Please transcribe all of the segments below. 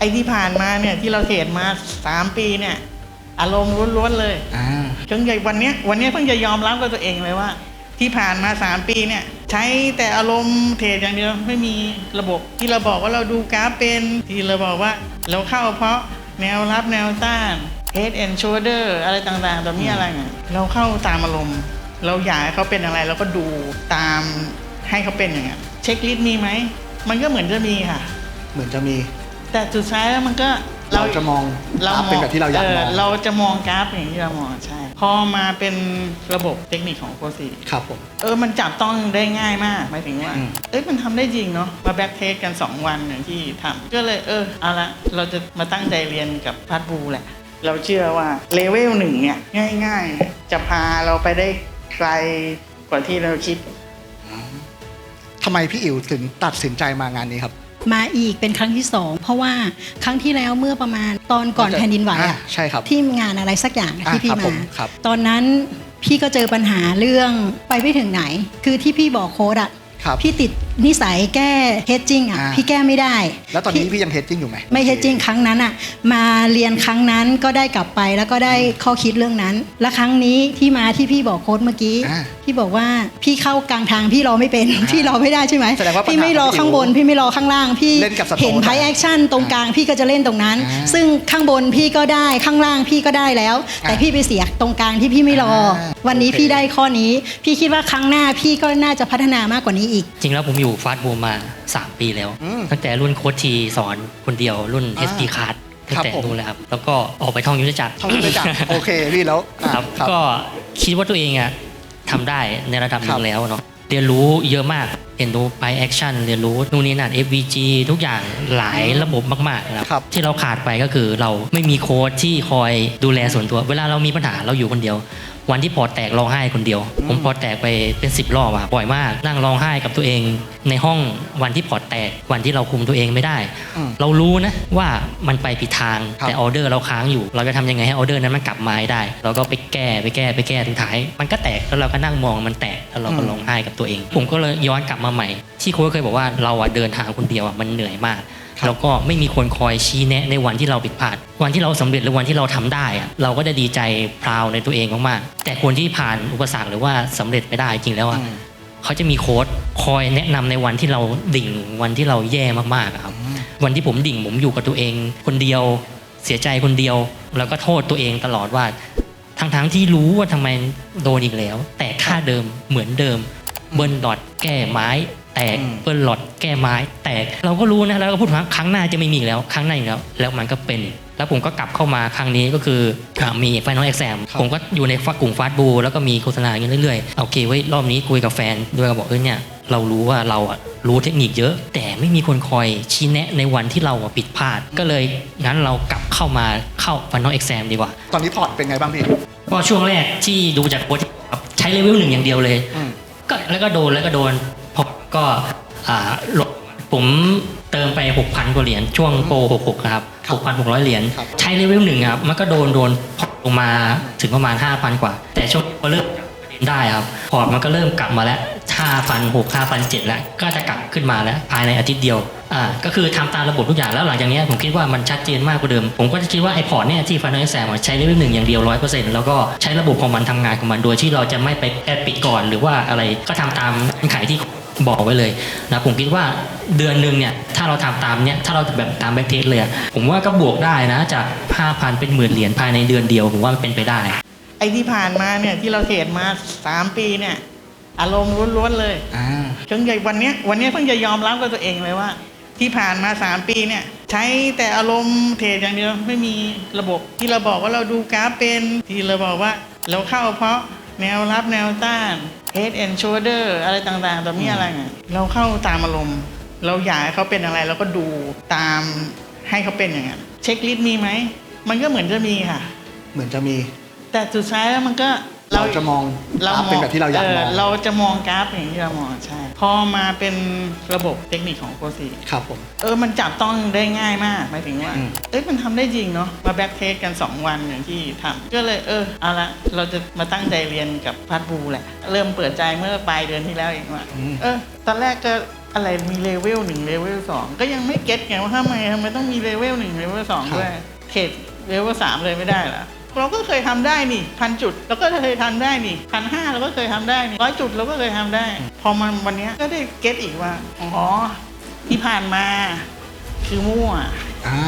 ไอ้ที่ผ่านมาเนี่ยที่เราเทรดมาสามปีเนี่ย อารมณ์ล้วนๆเลยอ่าจนใหญ่วันเนี้ยวันเนี้ยเพิ่งจะยอมรับกับตัวเองเลยว่า ที่ผ่านมาสามปีเนี่ย ใช้แต่อารมณ์เทรดอย่างเดียวไม่มีระบบ ที่เราบอกว่าเราดูกราฟเป็นที่เราบอกว่าเราเข้าเพราะแนวรับแนวต้าน head and shoulder อะไรต่างๆ แบบนี้อะไรเนี่ยเราเข้าตามอารมณ์ เราอยากให้เขาเป็นอะไรเราก็ดูตามให้เขาเป็นอย่างเงี้ยเช็คลิสต์มีไหม มันก็เหมือนจะมีค่ะ เหมือนจะมี แต่สุดท้ายแล้วมันก็เราจะมองเราภาพเป็นแบบที่เราอยากมองเราจะมองกราฟอย่างที่เรามองใช่ พอมาเป็นระบบเทคนิคของโคซีครับผมเออมันจับต้องได้ง่ายมากหมายถึงว่าอืมเอ้ยมันทำได้จริงเนาะมาแบ็กเทสกัน 2 วันอย่างที่ทำก็เลยเออเอาละเราจะมาตั้งใจเรียนกับพัดบูแหละ เราเชื่อว่าเลเวลหนึ่งเนี่ยง่าย ๆ จะพาเราไปได้ไกลกว่าที่เราคิดทำไมพี่อิ๋วถึงตัดสินใจมางานนี้ครับ มาอีกเป็นครั้งที่สองเพราะว่าครั้งที่แล้วเมื่อประมาณตอนก่อนน่าจะแผ่นดินไหวอ่าอะใช่ครับที่งานอะไรสักอย่างอะอ่าที่พี่ครับผมามครับตอนนั้นพี่ก็เจอปัญหาเรื่องไปไม่ถึงไหน คือที่พี่บอกโค้ดอะครับพี่ติดนิสัยแก้เฮดจิ้งอะอ่า พี่แก้ไม่ได้ แล้วตอนนี้พี่พี่ยังเฮดจิ้งอยู่ไหมไม่เฮดจิ้งครั้งนั้นอะมาเรียนครั้งนั้นก็ได้กลับไปแล้วก็ได้ข้อคิดเรื่องนั้น และครั้งนี้ที่มาที่พี่บอกโค้ดเมื่อกี้ อ่า พี่บอกว่าพี่เข้ากลางทางพี่รอไม่เป็น พี่รอไม่ได้ใช่ไหมแสดงว่าปัญหาพี่ไม่รอของพี่ข้างบนอิ๋วพี่ไม่รอข้างล่าง พี่เล่นกับสโตนเห็นไพแอคชั่นตรงกลางพี่ก็จะเล่นตรงนั้น อ่าซึ่งข้างบนพี่ก็ได้ข้างล่างพี่ก็ได้แล้ว แต่อ่าพี่ไปเสียตรงกลางที่พี่ไม่รออ่าวันนี้โอเค พี่ได้ข้อนี้ พี่คิดว่าครั้งหน้าพี่ก็น่าจะพัฒนามากกว่านี้อีก จริงแล้วผมอยู่ฟาสต์บูมมา 3 ปีแล้ว อืมตั้งแต่รุ่นโค้ชทีสอนคนเดียวรุ่น อ่า SD card ตั้งแต่ครับผมนู้นเลยครับ แล้วก็ออกไปท่องยุทธจักรท่องไปจักโอเคพี่แล้วอะ ครับ ก็คิดว่าตัวเองอะทำได้ในระดับหครันึ่บงแล้วเนาะเรียนรู้เยอะมากเรียนรู้ไปแอคชั่นเรียนรู้นู่นนี่นั่น FVG ทุกอย่างหลายระบบมากๆนะครับครับที่เราขาดไปก็คือเราไม่มีโค้ชที่คอยดูแลส่วนตัว เวลาเรามีปัญหาเราอยู่คนเดียว วันที่พอร์ตแตกร้องไห้คนเดียว ผมพอร์ตแตกไปเป็นสิบรอบอะบ่อยมากนั่งร้องไห้กับตัวเอง ในห้องวันที่พอร์ตแตกวันที่เราคุมตัวเองไม่ได้อืมเรารู้นะว่ามันไปผิดทางครับแต่ออเดอร์เราค้างอยู่ เราจะทำยังไงให้ออเดอร์นั้นมันกลับมาให้ได้ เราก็ไปแก้ไปแก้ไปแก้สุดท้าย มันก็แตกแล้วเราก็นั่งมองมันแตกแล้วเราก็อืมร้องไห้กับตัวเอง ผมก็เลยย้อนกลับมาใหม่ ที่โค้ชเคยบอกว่าเราอะเดินทางคนเดียวอะมันเหนื่อยมาก แล้วก็ไม่มีคนคอยชี้แนะในวันที่เราผิดพลาด วันที่เราสำเร็จหรือวันที่เราทำได้อะเราก็จะดีใจพราวในตัวเองมากๆแต่คนที่ผ่านอุปสรรคหรือว่าสำเร็จไม่ได้จริงแล้วอะอืมเขาจะมีโค้ดคอยแนะนำในวันที่เราดิ่งวันที่เราแย่มากๆอะครับอืมวันที่ผมดิ่งผมอยู่กับตัวเอง คนเดียวเสียใจคนเดียว แล้วก็โทษตัวเองตลอดว่าทั้งๆที่รู้ว่าทำไมโดนอีกแล้ว แต่ค่าเดิมเหมือนเดิมเบิ้ลหลอดแก้ไม้ แตกอืมเบิ้ลหลอดแก้ไม้แตก เราก็รู้นะแล้วก็พูดว่าครั้งหน้าจะไม่มีอีกแล้ว ครั้งหน้าอีกแล้ว แล้วมันก็เป็น แล้วผมก็กลับเข้ามาครั้งนี้ก็คืออ่ามี Final Exam ครับผมก็อยู่ในกลุ่มฟาสบูแล้วก็มีโฆษณาอย่างนี้เรื่อยๆโอเคเว้ยรอบนี้คุยกับแฟนด้วยก็บอกเออเนี่ยเรารู้ว่าเราอะรู้เทคนิคเยอะ แต่ไม่มีคนคอยชี้แนะในวันที่เราอะผิดพลาด ก็เลยงั้นเรากลับเข้ามาเข้า Final Exam ดีกว่า ตอนนี้พอร์ตเป็นไงบ้างพี่ก็ช่วงแรกที่ดูจากโค้ชครับใช้เลเวลหนึ่งอย่างเดียวเลยอืมก็แล้วก็โดนแล้วก็โดนพ อก็อ่าลดผมเติมไป 6,000 กว่าเหรียญช่วงโปร66นะครับครับ 6,600 เหรียญครับใช้เลเวลหนึ่งครับ มันก็โดนโดนพอร์ตลงมาถึงประมาณ 5,000 กว่า แต่ช่วงพอเริ่มได้ครับ พอร์ตมันก็เริ่มกลับมาแล้ว5,000 6 5,007แล้ว ก็จะกลับขึ้นมาแล้ว ภายในอาทิตย์เดียวอ่าก็คือทำตามระบบทุกอย่างแล้วหลังจากเนี้ยผมคิดว่ามันชัดเจนมากกว่าเดิม ผมก็จะคิดว่าไอ้พอร์ตเนี่ยที่ Final Exam อะใช้เลเวลหนึ่งอย่างเดียว100%แล้วก็ใช้ระบบของมันทำงานของมันโดยที่เราจะไม่ไปแอดปิดก่อน หรือว่าอะไรก็ทำตามเงื่อนไขที่ บอกไว้เลยนะผมคิดว่าเดือนหนึ่งเนี่ยถ้าเราทำตามเนี่ยถ้าเราแบบตามแบ็กเทสเลยอะผมว่าก็บวกได้นะจาก5,000เป็นหมื่นเหรียญภายในเดือนเดียวผมว่ามันเป็นไปได้ ไอ้ที่ผ่านมาเนี่ยที่เราเทรดมาสามปีเนี่ยอารมณ์ล้วนๆเลยอ่าจนใหญ่วันเนี้ยวันเนี้ยเพิ่งจะยอมรับกับตัวเองเลยว่า ที่ผ่านมาสามปีเนี่ยใช้แต่อารมณ์เทรดอย่างเดียวไม่มีระบบ ที่เราบอกว่าเราดูกราฟเป็นที่เราบอกว่าเราเข้าเพราะแนวรับแนวต้าน head and shoulder อะไรต่างๆแบบนี้อะไรเนี่ยเราเข้าตามอารมณ์ เราอยากให้เขาเป็นอะไรเราก็ดูตามให้เขาเป็นอย่างนั้นเช็คลิสต์มีไหม มันก็เหมือนจะมีค่ะ เหมือนจะมี แต่สุดท้ายแล้วมันก็ เราจะมองภาพเป็นแบบที่เราอยากมองเราจะมองกราฟอย่างที่เรามองใช่ พอมาเป็นระบบเทคนิคของโคซีครับผม เออมันจับต้องได้ง่ายมากหมายถึงว่าอืมเอ้ยมันทำได้จริงเนาะมาแบ็กเทสกัน 2 วันอย่างที่ทำก็เลยเออเอาละเราจะมาตั้งใจเรียนกับพัดบูแหละ เริ่มเปิดใจเมื่อปลายเดือนที่แล้วเองว่าอืมเออตอนแรกก็อะไรมีเลเวลหนึ่งเลเวลสองก็ยังไม่เก็ตไงว่าทำไมทำไมต้องมีเลเวลหนึ่งเลเวลสองครับด้วยเขตเลเวลสามเลยไม่ได้เหรอ เราก็เคยทำได้นี่พันจุดเราก็เคยทำได้นี่พันห้าเราก็เคยทำได้นี่ร้อยจุดเราก็เคยทำได้ พอมันวันเนี้ยก็ได้เก็ตอีกว่าอ๋อที่ผ่านมาคือมั่วอ่า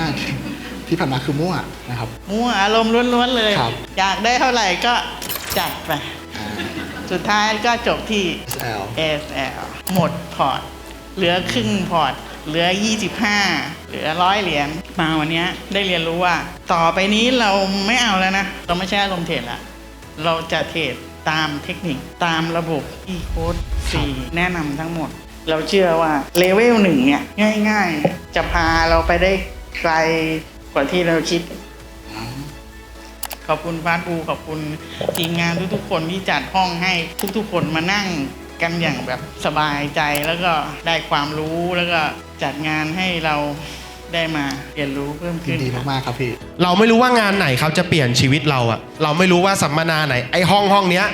ที่ผ่านมาคือมั่วนะครับ มั่วอารมณ์ล้วนๆเลยครับอยากได้เท่าไหร่ก็จัดไปอ่าสุดท้ายก็จบที่ SL SL หมดพอร์ต เหลือครึ่งพอร์ต เหลือ 25 เหลือร้อยเหรียญมาวันนี้ได้เรียนรู้ว่า ต่อไปนี้เราไม่เอาแล้วนะ เราไม่ใช่อารมณ์เทรดละเราจะเทรดตามเทคนิคตามระบบที่โค้ดสี่แนะนำทั้งหมด เราเชื่อว่าเลเวลหนึ่งเนี่ย ง่าย ๆ จะพาเราไปได้ไกลกว่าที่เราคิด ขอบคุณฟาสปูขอบคุณทีมงานทุกๆ คนที่จัดห้องให้ทุกๆ คนมานั่ง กันอย่างแบบสบายใจแล้วก็ได้ความรู้แล้วก็จัดงานให้เราได้มาเรียนรู้เพิ่มยิขึ้นนดีมากๆครับพี่ เราไม่รู้ว่างานไหนครับจะเปลี่ยนชีวิตเราอะเราไม่รู้ว่าสัมมนาไหนไอห้องห้องเนี้ย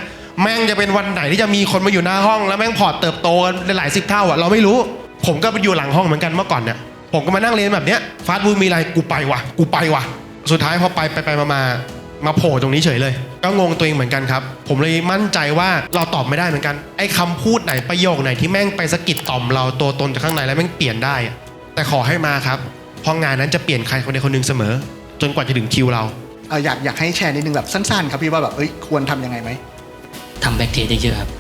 แม่งจะเป็นวันไหนที่จะมีคนมาอยู่หน้าห้อง แล้วแม่งพอร์ตเติบโตกันหลายสิบเท่าอะเราไม่รู้ ผมก็ไปอยู่หลังห้องเหมือนกันเมื่อก่อนเนี่ยผมก็มานั่งเรียนแบบเนี้ยฟาสต์ฟู้ดมีอะไรกูไปวะกูไปวะสุดท้ายพอไปไปไปมามา มาโผล่ตรงนี้เฉยเลย ก็งงตัวเองเหมือนกันครับ ผมเลยมั่นใจว่าเราตอบไม่ได้เหมือนกัน ไอ้คำพูดไหนประโยคไหนที่แม่งไปสะกิดต่อมเราตัวตนจากข้างในแล้วแม่งเปลี่ยนได้อะแต่ขอให้มาครับเพราะงานนั้นจะเปลี่ยนใครคนใดคนหนึ่งเสมอ จนกว่าจะถึงคิวเรา เอออยากอยากให้แชร์นิดนึงแบบสั้นๆ ครับพี่ว่าแบบเอ้ยควรทำยังไงไหม ทำแบ็กเทสเยอะๆครับ